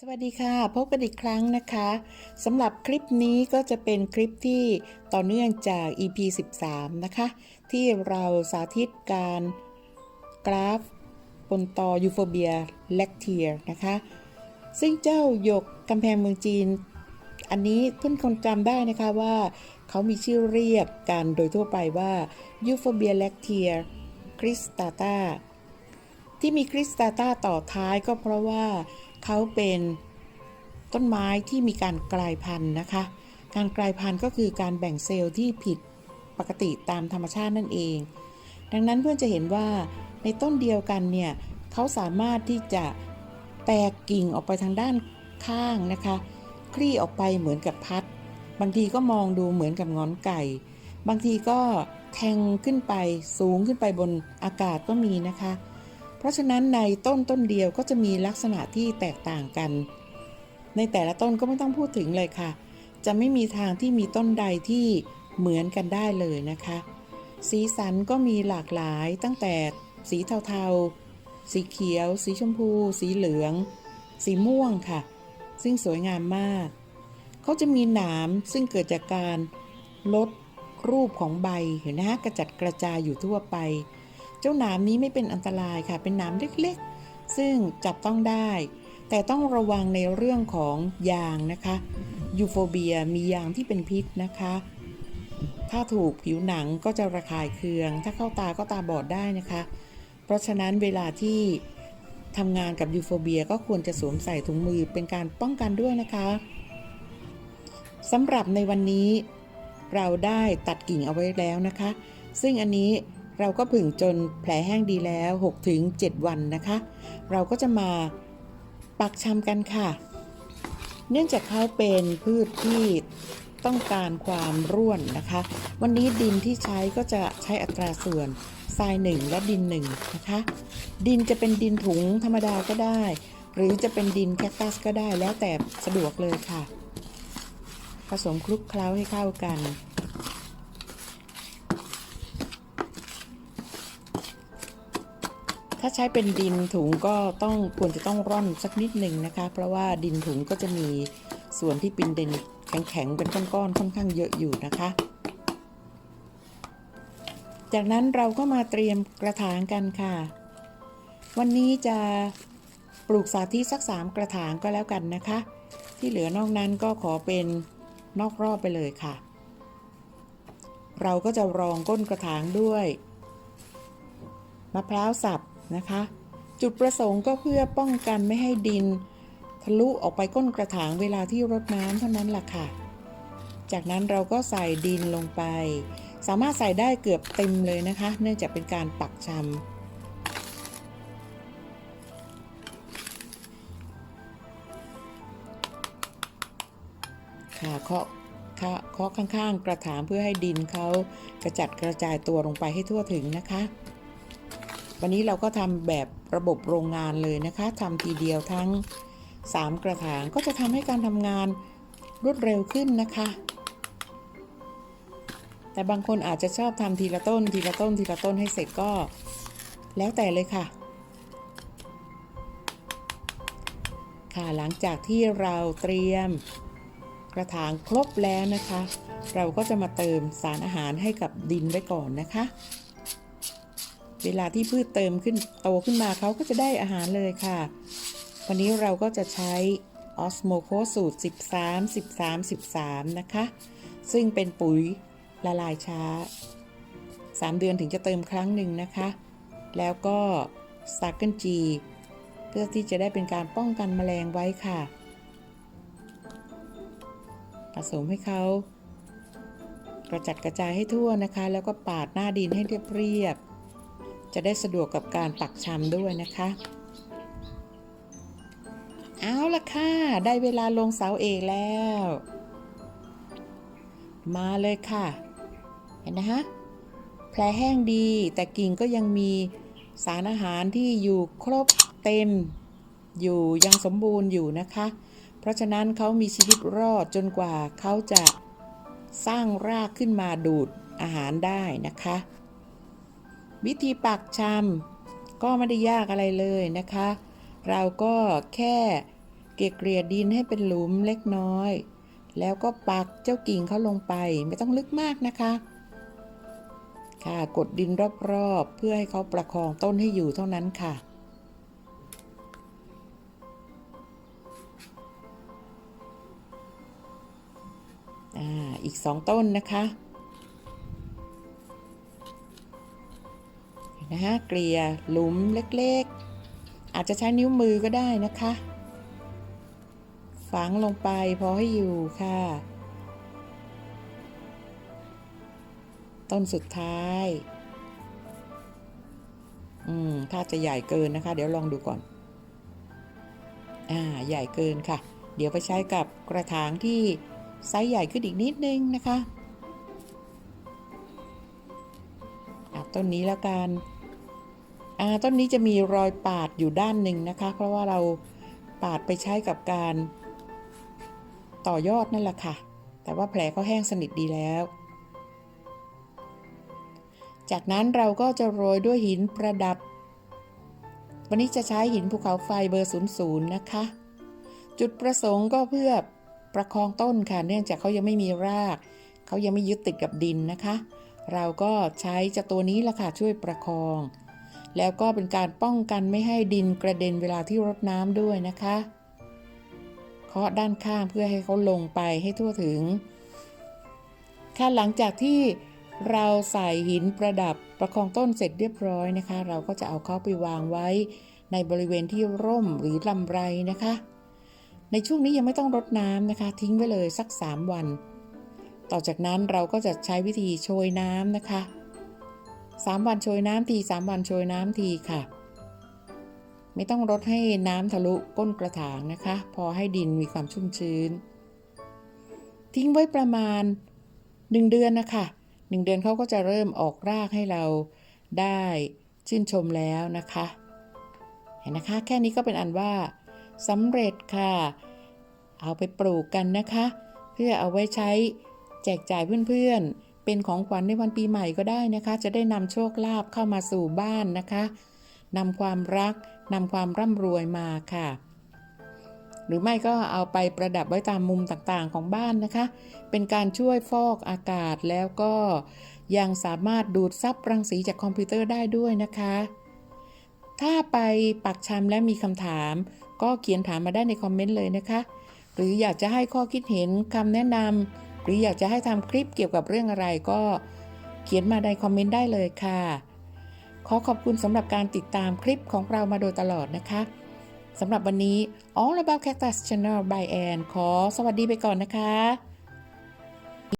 สวัสดีค่ะ พบกันอีกครั้งนะคะสำหรับคลิปนี้ก็จะเป็นคลิปที่ต่อเนื่องจาก EP 13 นะคะ ที่เราสาธิตการกราฟบนตอยูโฟเบียแลคเทียนะคะ ซึ่งเจ้าหยกกำแพงเมืองจีน อันนี้เพื่อนคนจำได้นะคะว่าเขามีชื่อเรียกกันโดยทั่วไปว่ายูโฟเบียแลคเทียคริสตาตาที่มีคริสตาตาต่อท้ายก็เพราะว่า เขาเป็นต้นไม้ที่มีการกลายพันธุ์นะคะ การกลายพันธุ์ก็คือการแบ่งเซลล์ที่ผิดปกติตามธรรมชาตินั่นเอง ดังนั้นเพื่อนจะเห็นว่าในต้นเดียวกันเนี่ยเขาสามารถที่จะแตกกิ่งออกไปทางด้านข้างนะคะ คลี่ออกไปเหมือนกับพัด บางทีก็มองดูเหมือนกับงอนไก่ บางทีก็แทงขึ้นไปสูงขึ้นไปบนอากาศก็มีนะคะ เพราะฉะนั้นในต้นต้นเดียวก็จะมีลักษณะที่แตกต่างกัน ในแต่ละต้นก็ไม่ต้องพูดถึงเลยค่ะ จะไม่มีทางที่มีต้นใดที่เหมือนกันได้เลยนะคะ สีสันก็มีหลากหลายตั้งแต่สีเทาๆ สีเขียว สีชมพู สีเหลือง สีม่วงค่ะ ซึ่งสวยงามมาก เขาจะมีหนามซึ่งเกิดจากการลดรูปของใบเห็นนะฮะกระจัดกระจายอยู่ทั่วไป เจ้าหนามนี้ไม่เป็นอันตรายค่ะ เป็นหนามเล็กๆ ซึ่งจับต้องได้ แต่ต้องระวังในเรื่องของยางนะคะยูโฟเบียมียางที่เป็นพิษนะคะ ถ้าถูกผิวหนังก็จะระคายเคือง ถ้าเข้าตาก็ตาบอดได้นะคะ เพราะฉะนั้นเวลาที่ทำงานกับยูโฟเบียก็ควรจะสวมใส่ถุงมือเป็นการป้องกันด้วยนะคะสำหรับในวันนี้เราได้ตัดกิ่งเอาไว้แล้วนะคะ ซึ่งอันนี้ เราก็ผึ่งจนแผลแห้งดีแล้ว 6-7 วันนะคะ เราก็จะมาปักชำกันค่ะ เนื่องจากเขาเป็นพืชที่ต้องการความร่วนนะคะ วันนี้ดินที่ใช้ก็จะใช้อัตราส่วนทรายหนึ่งและดินหนึ่งนะคะ ดินจะเป็นดินถุงธรรมดาก็ได้ หรือจะเป็นดินแคคตัสก็ได้แล้วแต่สะดวกเลยค่ะ ผสมคลุกเคล้าให้เข้ากัน ถ้าใช้เป็นดินถุงก็ต้องควรจะต้องร่อนสักนิดหนึ่งนะคะ เพราะว่าดินถุงก็จะมีส่วนที่เป็นดินแข็งๆเป็นก้อนๆค่อนข้างเยอะอยู่นะคะ จากนั้นเราก็มาเตรียมกระถางกันค่ะ วันนี้จะปลูกสาธิตสักสามกระถางก็แล้วกันนะคะ ที่เหลือนอกนั้นก็ขอเป็นนอกรอบไปเลยค่ะ เราก็จะรองก้นกระถางด้วยมะพร้าวสับ นะคะ จุดประสงค์ก็เพื่อป้องกันไม่ให้ดิน ทะลุออกไปก้นกระถางเวลาที่รดน้ำเท่านั้นล่ะค่ะ จากนั้นเราก็ใส่ดินลงไป สามารถใส่ได้เกือบเต็มเลยนะคะ เนื่องจากเป็นการปักชำค่ะเคาะค่ะเคาะข้างๆ กระถางเพื่อให้ดินเขากระจัดกระจายตัวลงไปให้ทั่วถึงนะคะ วันนี้เราก็ทำแบบระบบโรงงานเลยนะคะทำทีเดียวทั้ง 3 กระถางก็จะทำให้การทำงานรวดเร็วขึ้นนะคะ แต่บางคนอาจจะชอบทำทีละต้น ทีละต้น ทีละต้นให้เสร็จก็ แล้วแต่เลยค่ะ ค่ะหลังจากที่เราเตรียมกระถางครบแล้วนะคะ เราก็จะมาเติมสารอาหารให้กับดินไว้ก่อนนะคะ เวลาที่พืชเติมขึ้นโตขึ้นมาเขาก็จะได้อาหารเลยค่ะ วันนี้เราก็จะใช้ออสโมโคสูตร 13 13 13 นะคะ ซึ่งเป็นปุ๋ยละลายช้า 3 เดือนถึงจะเติมครั้งหนึ่งนะคะ แล้วก็ซากเกิลจีเพื่อที่จะได้เป็นการป้องกันแมลงไว้ค่ะ ผสมให้เขากระจัดกระจายให้ทั่วนะคะ แล้วก็ปาดหน้าดินให้เรียบๆ จะได้สะดวกกับการปักชำด้วยนะคะ เอาละค่ะ ได้เวลาลงเสาเอกแล้ว มาเลยค่ะ เห็นนะฮะแผลแห้งดีแต่กิ่งก็ยังมีสารอาหารที่อยู่ครบเต็มอยู่ยังสมบูรณ์อยู่นะคะ เพราะฉะนั้นเขามีชีวิตรอดจนกว่าเขาจะสร้างรากขึ้นมาดูดอาหารได้นะคะ วิธีปักชำก็ไม่ได้ยากอะไรเลยนะคะ เราก็แค่เกลี่ยดินให้เป็นหลุมเล็กน้อย แล้วก็ปักเจ้ากิ่งเขาลงไปไม่ต้องลึกมากนะคะ ค่ะกดดินรอบๆ เพื่อให้เขาประคองต้นให้อยู่เท่านั้นค่ะอ่าอีกสองต้นนะคะ นะฮะเกลี่ยหลุมเล็กๆ อาจจะใช้นิ้วมือก็ได้นะคะ ฝังลงไปพอให้อยู่ค่ะ ต้นสุดท้าย อืม ถ้าจะใหญ่เกินนะคะ เดี๋ยวลองดูก่อน อ่า ใหญ่เกินค่ะ เดี๋ยวไปใช้กับกระถางที่ไซส์ใหญ่ขึ้นอีกนิดนึงนะคะต้นนี้แล้วกัน ต้นนี้จะมีรอยปาดอยู่ด้านหนึ่งนะคะ เพราะว่าเราปาดไปใช้กับการต่อยอดนั่นแหละค่ะ แต่ว่าแผลก็แห้งสนิทดีแล้ว จากนั้นเราก็จะโรยด้วยหินประดับ วันนี้จะใช้หินภูเขาไฟเบอร์ 00 นะคะ จุดประสงค์ก็เพื่อประคองต้นค่ะ เนื่องจากเขายังไม่มีราก เขายังไม่ยึดติดกับดินนะคะ เราก็ใช้จะตัวนี้ละค่ะช่วยประคอง แล้วก็เป็นการป้องกันไม่ให้ดินกระเด็นเวลาที่รดน้ำด้วยนะคะเคาะด้านข้างเพื่อให้เขาลงไปให้ทั่วถึง ค่ะหลังจากที่เราใส่หินประดับประคองต้นเสร็จเรียบร้อยนะคะ เราก็จะเอาเขาไปวางไว้ในบริเวณที่ร่มหรือลำไรนะคะ ในช่วงนี้ยังไม่ต้องรดน้ำนะคะ ทิ้งไว้เลยสัก 3 วัน ต่อจากนั้นเราก็จะใช้วิธีโชยน้ำนะคะ 3 วันโชยน้ำที3วันโชยน้ำทีค่ะ ไม่ต้องรดให้น้ำทะลุก้นกระถางนะคะ พอให้ดินมีความชุ่มชื้น ทิ้งไว้ประมาณ 1 เดือนนะคะหนึ่งเดือนเขาก็จะเริ่มออกรากให้เราได้ชื่นชมแล้วนะคะ เห็นนะคะ แค่นี้ก็เป็นอันว่าสำเร็จค่ะ เอาไปปลูกกันนะคะ เพื่อเอาไว้ใช้แจกจ่ายเพื่อนๆ เป็นของขวัญในวันปีใหม่ก็ได้นะคะ จะได้นำโชคลาภเข้ามาสู่บ้านนะคะนำความรักนำความร่ำรวยมาค่ะ หรือไม่ก็เอาไปประดับไว้ตามมุมต่างๆของบ้านนะคะ เป็นการช่วยฟอกอากาศแล้วก็ยังสามารถดูดซับรังสีจากคอมพิวเตอร์ได้ด้วยนะคะ ถ้าไปปักชำและมีคำถาม ก็เขียนถามมาได้ในคอมเมนต์เลยนะคะ หรืออยากจะให้ข้อคิดเห็นคำแนะนำ หรืออยากจะให้ทำคลิปเกี่ยวกับเรื่องอะไรก็เขียนมาในคอมเมนต์ได้เลยค่ะ ขอขอบคุณสำหรับการติดตามคลิปของเรามาโดยตลอดนะคะสำหรับวันนี้ All About Cactus Channel by Ann ขอสวัสดีไปก่อนนะคะ